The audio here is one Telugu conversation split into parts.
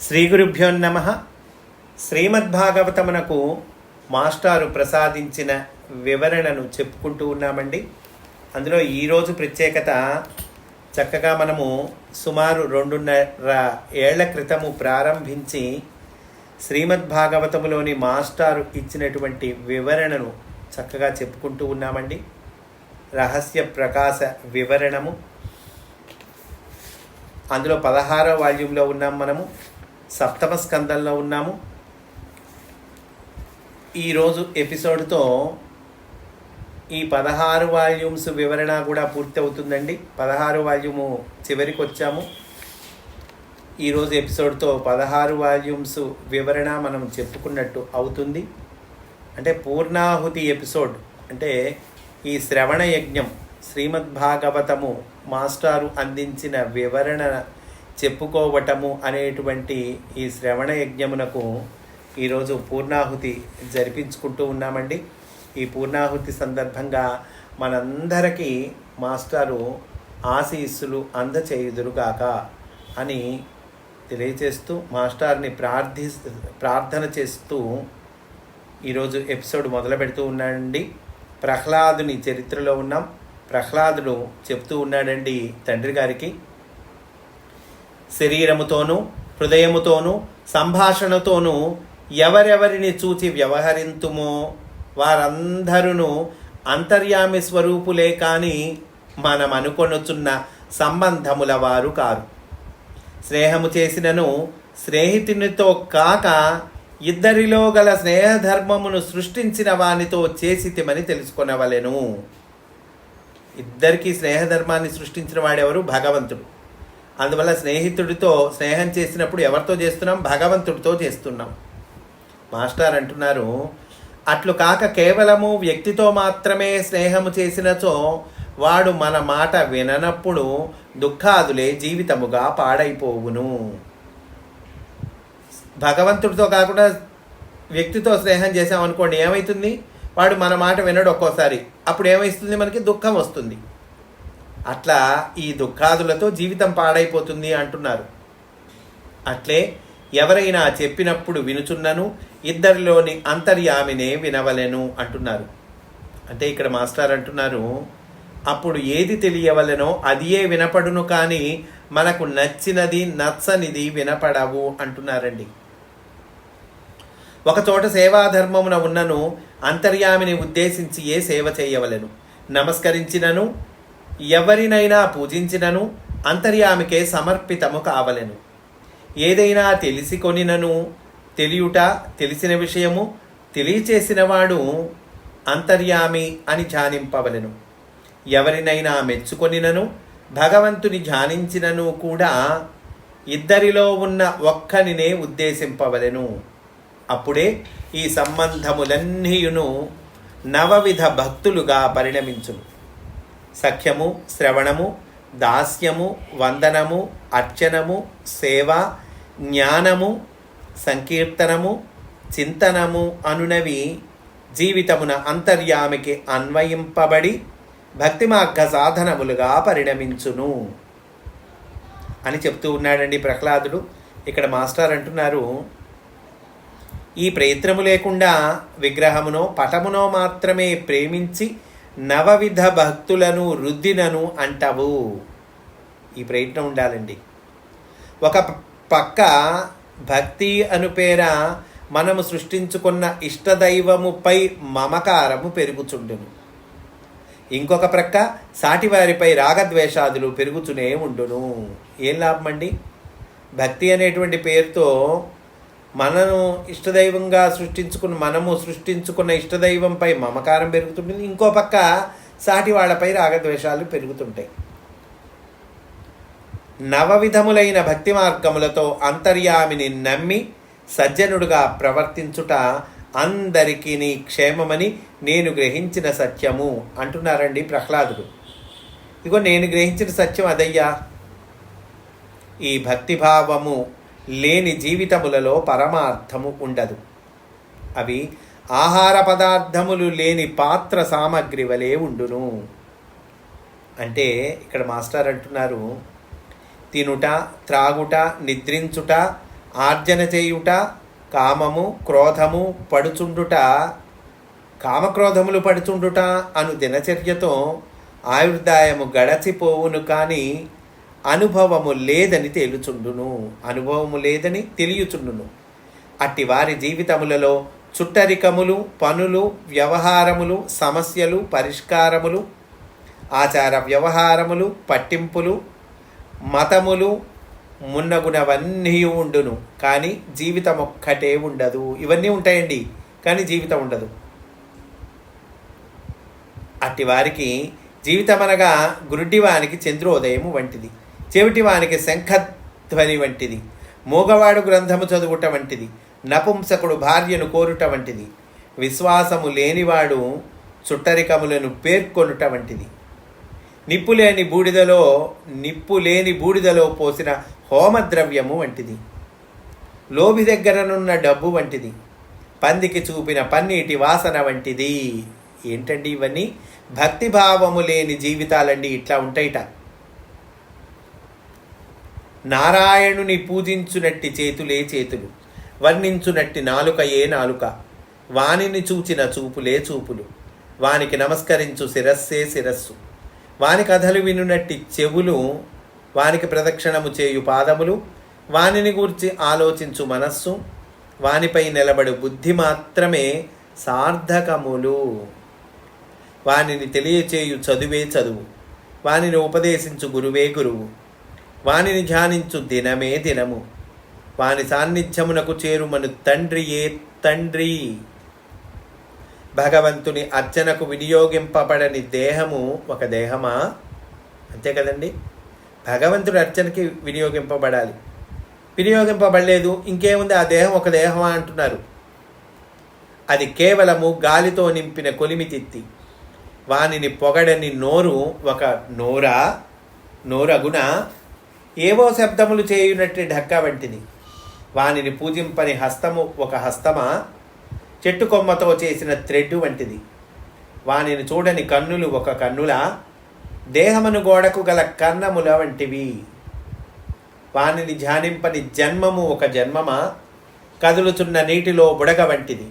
శ్రీ గురుభ్యో నమ. శ్రీమద్భాగవతమునకు మాస్టారు ప్రసాదించిన వివరణను చెప్పుకుంటూ ఉన్నామండి. అందులో ఈరోజు ప్రత్యేకత చక్కగా మనము సుమారు రెండున్నర ఏళ్ళ క్రితము ప్రారంభించి శ్రీమద్భాగవతములోని మాస్టారు ఇచ్చినటువంటి వివరణను చక్కగా చెప్పుకుంటూ ఉన్నామండి. రహస్య ప్రకాశ వివరణము. అందులో పదహారో వాల్యూమ్లో ఉన్నాం మనము. సప్తమ స్కందంలో ఉన్నాము. ఈరోజు ఎపిసోడ్తో ఈ పదహారు వాల్యూమ్స్ వివరణ కూడా పూర్తి అవుతుందండి పదహారు వాల్యూము చివరికి వచ్చాము ఈరోజు ఎపిసోడ్తో పదహారు వాల్యూమ్స్ వివరణ మనం చెప్పుకున్నట్టు అవుతుంది. అంటే పూర్ణాహుతి ఎపిసోడ్ అంటే ఈ శ్రవణ యజ్ఞం శ్రీమద్భాగవతము మాస్టారు అందించిన వివరణ చెప్పుకోవటము అనేటువంటి ఈ శ్రవణ యజ్ఞమునకు ఈరోజు పూర్ణాహుతి జరిపించుకుంటూ ఉన్నామండి. ఈ పూర్ణాహుతి సందర్భంగా మనందరికీ మాస్టారు ఆశీస్సులు అందచేయుదురుగాక అని తెలియచేస్తూ మాస్టార్ని ప్రార్థి ప్రార్థన చేస్తూ ఈరోజు ఎపిసోడ్ మొదలు పెడుతూ ఉన్నాడండి ప్రహ్లాదుని చరిత్రలో ఉన్నాం. ప్రహ్లాదుడు చెప్తూ ఉన్నాడండి తండ్రి గారికి శరీరముతోనూ హృదయముతోనూ సంభాషణతోనూ ఎవరెవరిని చూచి వ్యవహరింతుమో వారందరూ అంతర్యామి స్వరూపులే కాని మనం అనుకొనుచున్న సంబంధముల వారు కారు. స్నేహము చేసినను స్నేహితునితో కాక ఇద్దరిలో గల స్నేహధర్మమును సృష్టించిన వానితో చేసితిమని తెలుసుకొనవలెను. ఇద్దరికీ స్నేహధర్మాన్ని సృష్టించిన వాడెవరు? భగవంతుడు. అందువల్ల స్నేహితుడితో స్నేహం చేసినప్పుడు ఎవరితో చేస్తున్నాం? భగవంతుడితో చేస్తున్నాం. మాస్టర్ అంటున్నారు అట్లు కాక కేవలము వ్యక్తితో మాత్రమే స్నేహము చేసినచో వాడు మన మాట విననప్పుడు దుఃఖాదులే జీవితముగా పాడైపోవును. భగవంతుడితో కాకుండా వ్యక్తితో స్నేహం చేసామనుకోండి ఏమవుతుంది వాడు మన మాట వినడు ఒక్కోసారి. అప్పుడు ఏమవుతుంది మనకి? దుఃఖం వస్తుంది. అట్లా ఈ దుఃఖాదులతో జీవితం పాడైపోతుంది అంటున్నారు. అట్లే ఎవరైనా చెప్పినప్పుడు వినుచున్నను ఇద్దరిలోని అంతర్యామినే వినవలెను అంటున్నారు. అంటే ఇక్కడ మాస్టర్ అంటున్నారు అప్పుడు ఏది తెలియవలెనో అదియే వినపడును కానీ మనకు నచ్చినది నచ్చనిది వినపడవు అంటున్నారండి. ఒకచోట సేవాధర్మమున ఉన్నను అంతర్యామిని ఉద్దేశించి ఏ సేవ చేయవలెను. నమస్కరించినను ఎవరినైనా పూజించినను అంతర్యామికే సమర్పితము కావలెను. ఏదైనా తెలిసి కొనినను తెలియుట తెలిసిన విషయము తెలియచేసినవాడు అంతర్యామి అని ధ్యానింపవలను. ఎవరినైనా మెచ్చుకొనినను భగవంతుని ధ్యానించినను కూడా ఇద్దరిలో ఉన్న ఒక్కనినే ఉద్దేశింపవలెను. అప్పుడే ఈ సంబంధములన్నీయును నవవిధ భక్తులుగా పరిణమించును. సఖ్యము శ్రవణము దాస్యము వందనము అర్చనము సేవ జ్ఞానము సంకీర్తనము చింతనము అనునవి జీవితమున అంతర్యామికి అన్వయింపబడి భక్తి మార్గ సాధనములుగా పరిణమించును. అని చెప్తూ ఉన్నాడండి ప్రహ్లాదుడు. ఇక్కడ మాస్టర్ అంటున్నారు ఈ ప్రయత్నము లేకుండా విగ్రహమునో పటమునో మాత్రమే ప్రేమించి నవవిధ భక్తులను రుద్దినను అంటవు. ఈ ప్రయత్నం ఉండాలండి. ఒక పక్క భక్తి అను పేర మనము సృష్టించుకున్న ఇష్టదైవముపై మమకారము పెరుగుచుండును. ఇంకొక ప్రక్క సాటివారిపై రాగద్వేషాదులు పెరుగుతూనే ఉండును. ఏం లాభం అండి భక్తి అనేటువంటి పేరుతో మనను ఇష్టదైవంగా సృష్టించుకున్న మనము సృష్టించుకున్న ఇష్టదైవంపై మమకారం పెరుగుతుంటుంది ఇంకో పక్క సాటి వాళ్ళపై రాగద్వేషాలు పెరుగుతుంటాయి. నవవిధములైన భక్తి మార్గములతో అంతర్యామిని నమ్మి సజ్జనుడుగా ప్రవర్తించుట అందరికీ నీ క్షేమమని నేను గ్రహించిన సత్యము అంటున్నారండి ప్రహ్లాదుడు. ఇగో నేను గ్రహించిన సత్యం అదయ్యా. ఈ భక్తిభావము లేని జీవితములలో పరమార్థము ఉండదు. అవి ఆహార పదార్థములు లేని పాత్ర సామగ్రి వలె ఉండును. అంటే ఇక్కడ మాస్టర్ అంటున్నారు తినుట త్రాగుట నిద్రించుట ఆర్జన చేయుట కామము క్రోధము పడుచుండుట కామక్రోధములు పడుచుండుట అను దినచర్యతో ఆయుర్దాయము గడచిపోవును కానీ అనుభవము లేదని తేలుచుండును. అనుభవము లేదని తెలియచుండును. అట్టి వారి జీవితములలో చుట్టరికములు పనులు వ్యవహారములు సమస్యలు పరిష్కారములు ఆచార వ్యవహారములు పట్టింపులు మతములు మున్నగునవన్నీ ఉండును. కానీ జీవితం ఒక్కటే ఉండదు. ఇవన్నీ ఉంటాయండి కానీ జీవితం ఉండదు. అట్టి వారికి జీవితం అనగా గురుడ్డివానికి చంద్రోదయము వంటిది. చెవిటివానికి శంఖధ్వని వంటిది. మూగవాడు గ్రంథము చదువుట వంటిది. నపుంసకుడు భార్యను కోరుట వంటిది. విశ్వాసము లేనివాడు చుట్టరికములను పేర్కొనుట వంటిది. నిప్పు లేని బూడిదలో నిప్పు లేని బూడిదలో పోసిన హోమద్రవ్యము వంటిది. లోబి దగ్గరనున్న డబ్బు వంటిది. పందికి చూపిన పన్నీటి వాసన వంటిది. ఏంటండి ఇవన్నీ? భక్తిభావము లేని జీవితాలండి ఇట్లా ఉంటాయిట. నారాయణుని పూజించునట్టి చేతులే చేతులు వర్ణించునట్టి నాలుకయే నాలుక. వానిని చూచిన చూపులే చూపులు. వానికి నమస్కరించు శిరస్సే శిరస్సు. వాని కథలు వినునట్టి చెవులు వానికి ప్రదక్షిణము చేయు పాదములు వానిని గూర్చి ఆలోచించు మనస్సు. వానిపై నిలబడు బుద్ధి మాత్రమే సార్థకములు. వానిని తెలియచేయు చదువే చదువు. వానిని ఉపదేశించు గురువే గురువు. వానిని ధ్యానించు దినమే దినము. వాని సాన్నిధ్యమునకు చేరుమను తండ్రియే తండ్రి. భగవంతుని అర్చనకు వినియోగింపబడని దేహము ఒక దేహమా? అంతే కదండి. భగవంతుడి అర్చనకి వినియోగింపబడాలి. వినియోగింపబడలేదు ఇంకేముంది? ఆ దేహం ఒక దేహమా అంటున్నారు. అది కేవలము గాలితో నింపిన కొలిమితిత్తి వానిని పొగడని నోరు ఒక నోరా? నోరగునా? ఏవో శబ్దములు చేయునట్టి ఢక్క వంటిది. వానిని పూజింపని హస్తము ఒక హస్తమా? చెట్టు కొమ్మతో చేసిన థ్రెడ్ వంటిది. వానిని చూడని కన్నులు ఒక కన్నుల? దేహమును గోడకు గల కన్నముల వంటివి. వానిని ధ్యానింపని జన్మము ఒక జన్మమా? కదులుచున్న నీటిలో బుడగ వంటిది.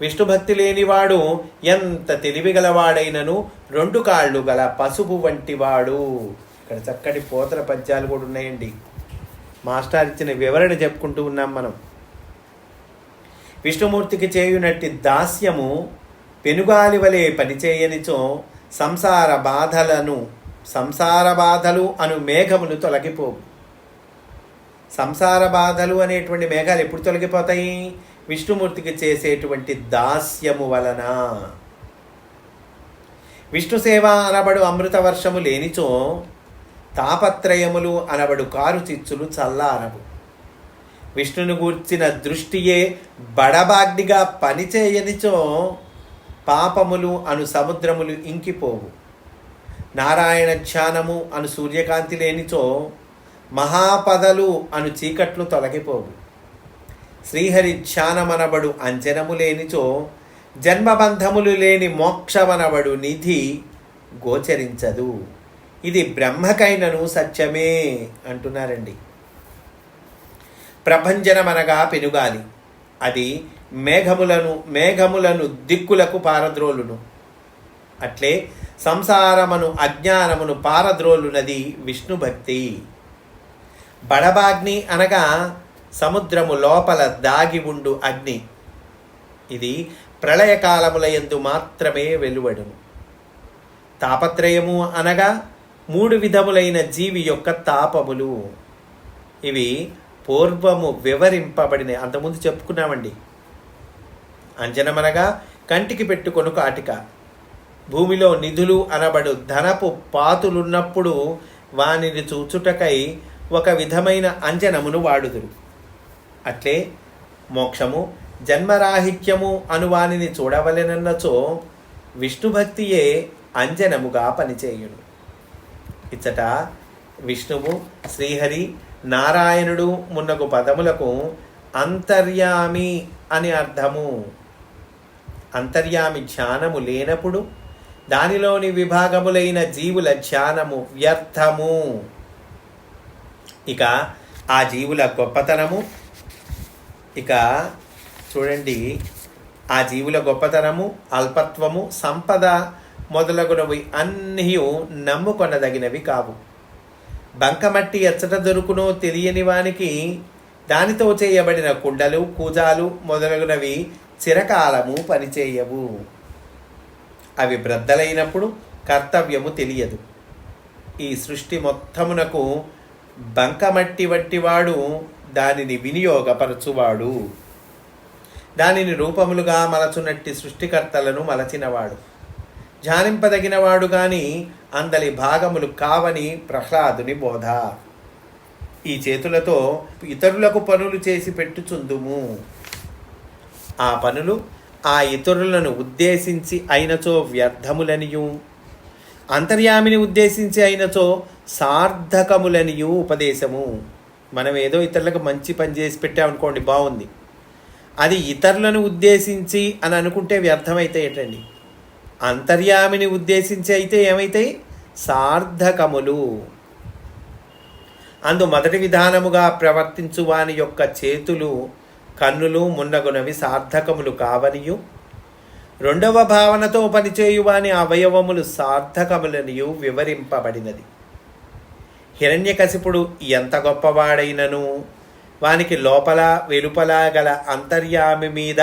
విష్ణుభక్తి లేనివాడు ఎంత తెలివిగలవాడైనను రెండు కాళ్ళు గల పసుపు వంటివాడు. ఇక్కడ చక్కటి పోతల పద్యాలు కూడా ఉన్నాయండి. మాస్టర్ ఇచ్చిన వివరణ చెప్పుకుంటూ ఉన్నాం మనం. విష్ణుమూర్తికి చేయునట్టి దాస్యము పెనుగాలి వలె పనిచేయనిచో సంసార బాధలను సంసార బాధలు అను మేఘములు తొలగిపోవు. సంసార బాధలు అనేటువంటి మేఘాలు ఎప్పుడు తొలగిపోతాయి? విష్ణుమూర్తికి చేసేటువంటి దాస్యము వలన. విష్ణు సేవ అనబడు అమృత వర్షము లేనిచో తాపత్రయములు అనబడు కారు చిచ్చులు చల్లారవు. విష్ణుని గూర్చిన దృష్టియే బడబాగ్డిగా పనిచేయనిచో పాపములు అను సముద్రములు ఇంకిపోవు. నారాయణ ధ్యానము అను సూర్యకాంతి లేనిచో మహాపదలు అను చీకట్లు తొలగిపోవు. శ్రీహరి ధ్యానమనబడు అంజనము లేనిచో జన్మబంధములు లేని మోక్షమనబడు నిధి గోచరించదు. ఇది బ్రహ్మకైనను సత్యమే అంటున్నారండి. ప్రభంజనమనగా పెనుగాలి. అది మేఘములను మేఘములను దిక్కులకు పారద్రోలును. అట్లే సంసారమును అజ్ఞానమును పారద్రోలునది విష్ణు భక్తి బడబాగ్ని అనగా సముద్రము లోపల దాగి ఉండు అగ్ని. ఇది ప్రళయకాలముల యందు మాత్రమే వెలువడును. తాపత్రయము అనగా మూడు విధములైన జీవి యొక్క తాపములు. ఇవి పూర్వము వివరింపబడిన అంతకుముందు చెప్పుకున్నామండి. అంజనమనగా కంటికి పెట్టుకొను కాటిక. భూమిలో నిధులు అనబడు ధనపు పాతులున్నప్పుడు వానిని చూచుటకై ఒక విధమైన అంజనమును వాడుదురు. అట్లే మోక్షము జన్మరాహిత్యము అను వానిని చూడవలెనన్నచో విష్ణుభక్తియే అంజనముగా పనిచేయును. ఇచ్చట విష్ణువు శ్రీహరి నారాయణుడు మున్నగు పదములకు అంతర్యామి అని అర్థము. అంతర్యామి ధ్యానము లేనప్పుడు దానిలోని విభాగములైన జీవుల ధ్యానము వ్యర్థము. ఇక ఆ జీవుల గొప్పతనము ఇక చూడండి ఆ జీవుల గొప్పతనము అల్పత్వము సంపద మొదలగునవి అన్నీ నమ్ముకొనదగినవి కావు. బంకమట్టి ఎచ్చట దొరుకునో తెలియని వానికి దానితో చేయబడిన కుండలు కూజాలు మొదలగునవి చిరకాలము పనిచేయవు. అవి బ్రద్దలైనప్పుడు కర్తవ్యము తెలియదు. ఈ సృష్టి మొత్తమునకు బంకమట్టి వంటివాడు దానిని వినియోగపరచువాడు. దానిని రూపములుగా మలచునట్టి సృష్టికర్తలను మలచినవాడు. ధ్యానింపదగినవాడు గాని అందలి భాగములు కావని ప్రహ్లాదుని బోధ. ఈ చేతులతో ఇతరులకు పనులు చేసి పెట్టుచుందుము. ఆ పనులు ఆ ఇతరులను ఉద్దేశించి అయినచో వ్యర్థములనియు అంతర్యామిని ఉద్దేశించి అయినచో సార్థకములనియు ఉపదేశము. మనం ఏదో ఇతరులకు మంచి పని చేసి పెట్టామనుకోండి బాగుంది అది ఇతరులను ఉద్దేశించి అని అనుకుంటే వ్యర్థమైతే ఏంటండి? అంతర్యామిని ఉద్దేశించి అయితే ఏమైతాయి? సార్థకములు. అందు మొదటి విధానముగా ప్రవర్తించు వాని యొక్క చేతులు కన్నులు మున్నగునవి సార్థకములు కావనియు. రెండవ భావనతో పనిచేయువాని అవయవములు సార్థకములనియు వివరింపబడినది. హిరణ్యకశిపుడు ఎంత గొప్పవాడైనను? వానికి లోపల వెలుపల గల అంతర్యామి మీద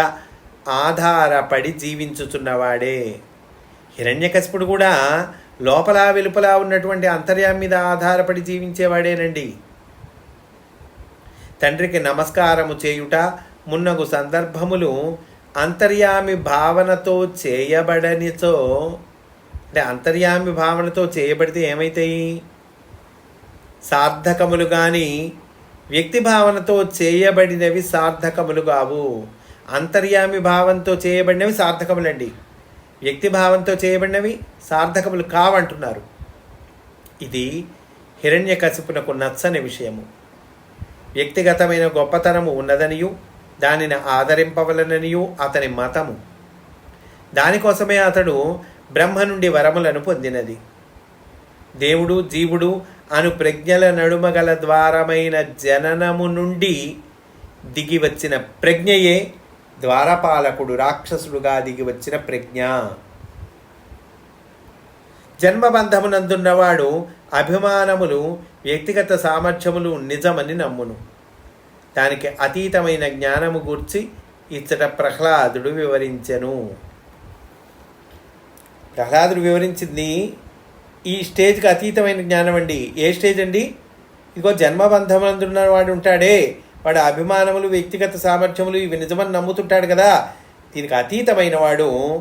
ఆధారపడి జీవించుచున్నవాడే. హిరణ్యకశిపుడు కూడా లోపల వెలుపల ఉన్నటువంటి అంతర్యామి మీద ఆధారపడి జీవించేవాడేనండి. తండ్రికి నమస్కారము చేయుట మున్నగు సందర్భములు అంతర్యామి భావనతో చేయబడనితో అంటే అంతర్యామి భావనతో చేయబడితే ఏమైతాయి? సార్థకములు కానీ వ్యక్తి భావనతో చేయబడినవి సార్థకములు కావు. అంతర్యామి భావంతో చేయబడినవి సార్థకములండి. వ్యక్తి భావంతో చేయబడినవి సార్థకములు కావంటున్నారు. ఇది హిరణ్యకశిపునకు నచ్చని విషయము. వ్యక్తిగతమైన గొప్పతనము ఉన్నదనియు దానిని ఆదరింపవలననియు అతని మతము. దానికోసమే అతడు బ్రహ్మ నుండి వరములను పొందినది. దేవుడు జీవుడు అను ప్రజ్ఞల నడుమగల ద్వారమైన జననము నుండి దిగి వచ్చిన ప్రజ్ఞయే ద్వారపాలకుడు రాక్షసుడుగా దిగి వచ్చిన ప్రజ్ఞ జన్మబంధమునందున్నవాడు అభిమానములు వ్యక్తిగత సామర్థ్యములు నిజమని నమ్మును. దానికి అతీతమైన జ్ఞానము గూర్చి ఇచ్చట ప్రహ్లాదుడు వివరించెను. ప్రహ్లాదుడు వివరించింది ఈ స్టేజ్కి అతీతమైన జ్ఞానం అండి ఏ స్టేజ్ అండి? ఇదిగో జన్మబంధమునందున్నవాడు ఉంటాడే. వాడు అభిమానములు వ్యక్తిగత సామర్థ్యములు ఇవి నిజమని నమ్ముతుంటాడు కదా. దీనికి అతీతమైన వాడు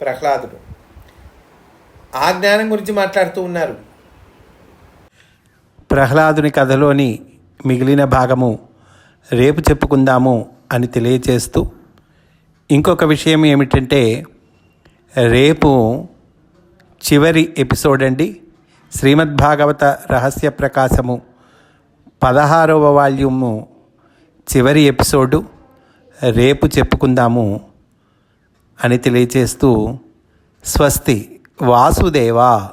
ప్రహ్లాదుడు. ఆ జ్ఞానం గురించి మాట్లాడుతూ ఉన్నారు. ప్రహ్లాదుని కథలోని మిగిలిన భాగము రేపు చెప్పుకుందాము అని తెలియచేస్తూ ఇంకొక విషయం ఏమిటంటే రేపు చివరి ఎపిసోడ్ అండి. శ్రీమద్భాగవత రహస్య ప్రకాశము పదహారవ వాల్యూము చివరి ఎపిసోడు రేపు చెప్పుకుందాము అని తెలియచేస్తూ స్వస్తి వాసుదేవా.